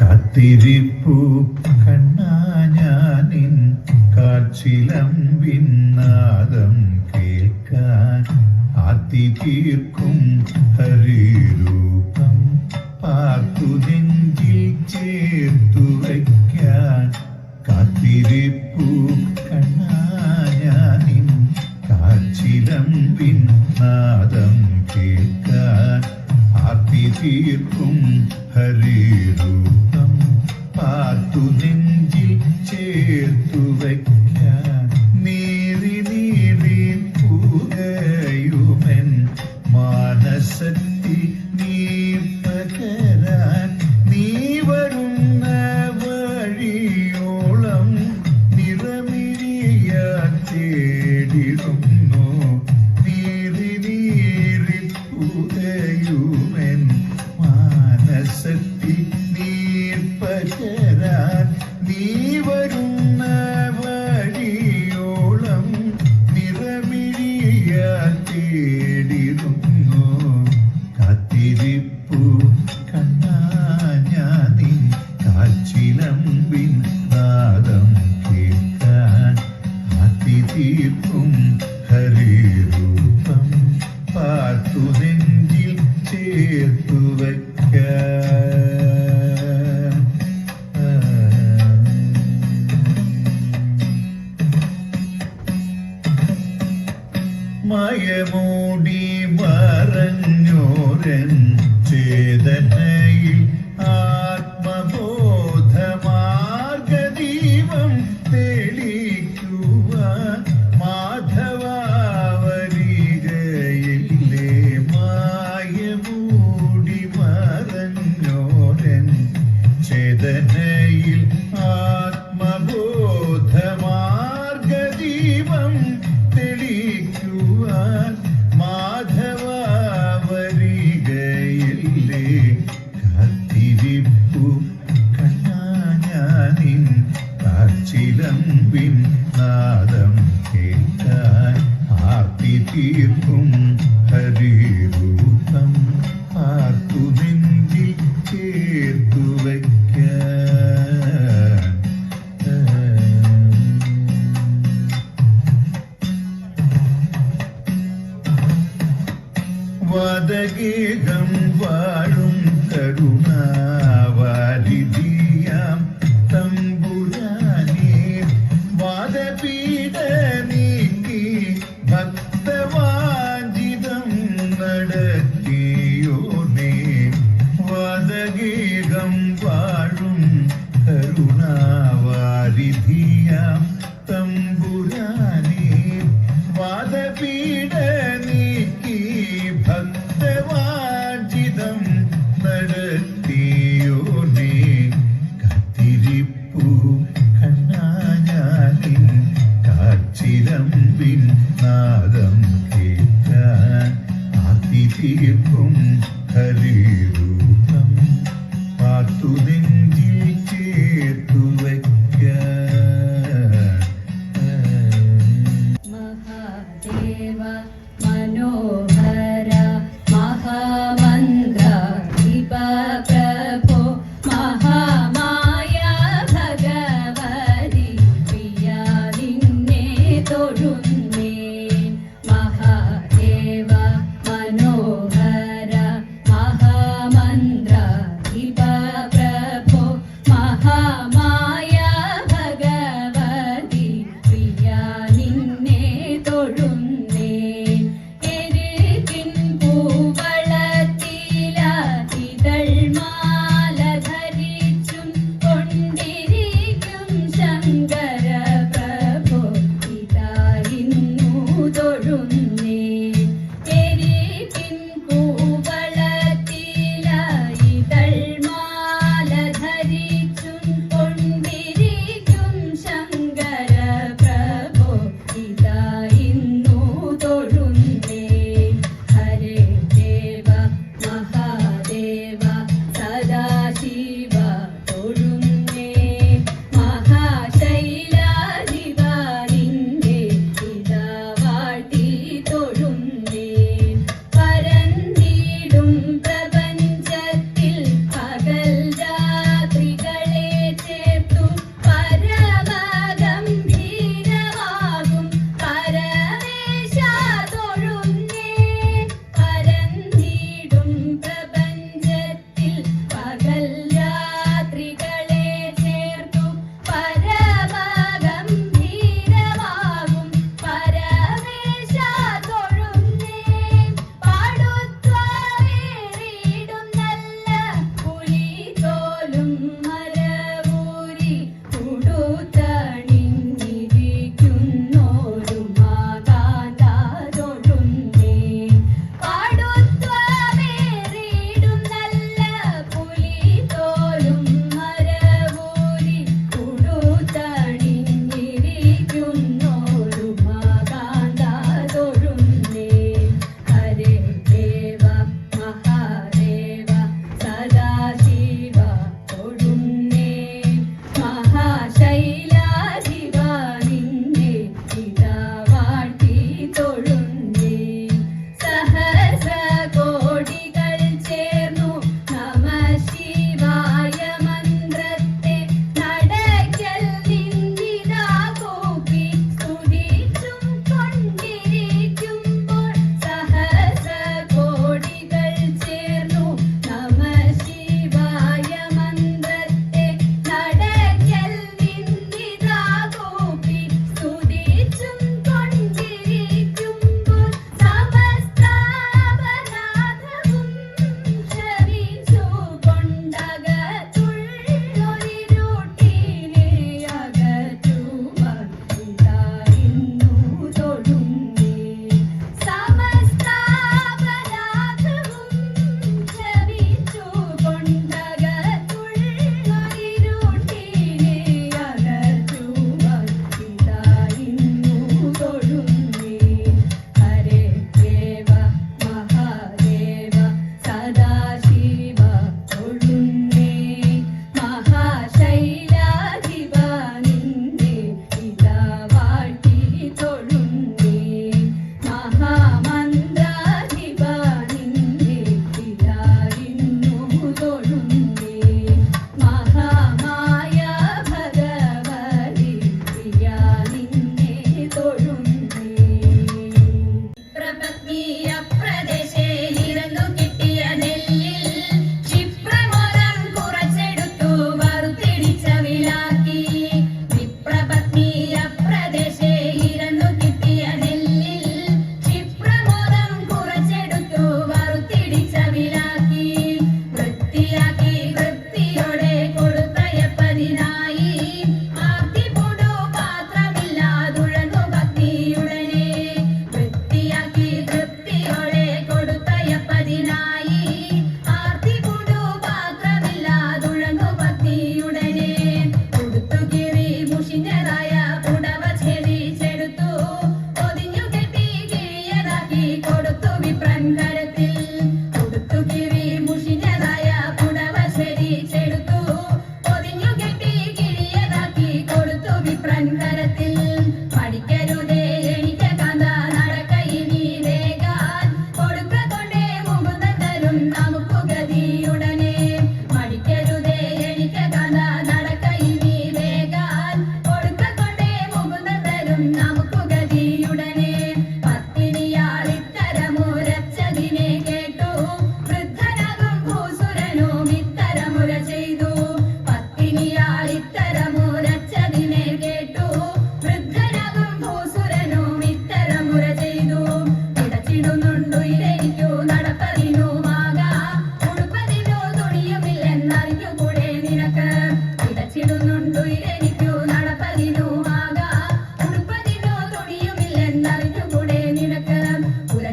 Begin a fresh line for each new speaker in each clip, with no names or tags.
കാത്തിരിപ്പു കണ്ണാ ഞാനിൻ കാച്ചിലമ്പിന്നാദം കേൾക്കാൻ ആത്തി തീർക്കും ഹരിരൂപം പാർത്തു നെഞ്ചിൽ ചേർത്തു വയ്ക്കാൻ കാത്തിരിപ്പു കണ്ണാ ഞാനിൻ കാച്ചിലമ്പിന്നാദം കേൾക്കാൻ ആർത്തി തീർക്കും പുകയുമൻ മാനസത്തി നീ പകരാൻ നീ വരുന്ന വഴിയോളം നിറമിഴിയാൻ തേടിടുന്നു. കാത്തിരിപ്പു കണ്ണാഞ്ഞാനി കാച്ചിലമ്പിൻ മയമൂടി മറഞ്ഞോരൻ ചേതനയിൽ വയ്ക്കാൻ ഹരിരൂപം പാത്തുനെഞ്ചിൽ ചേർത്തു വയ്ക്ക. മഹാദേവ മനോഹര മഹാമന്ദ പ്രഭോ മഹാ ഒന്നേ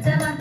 Chama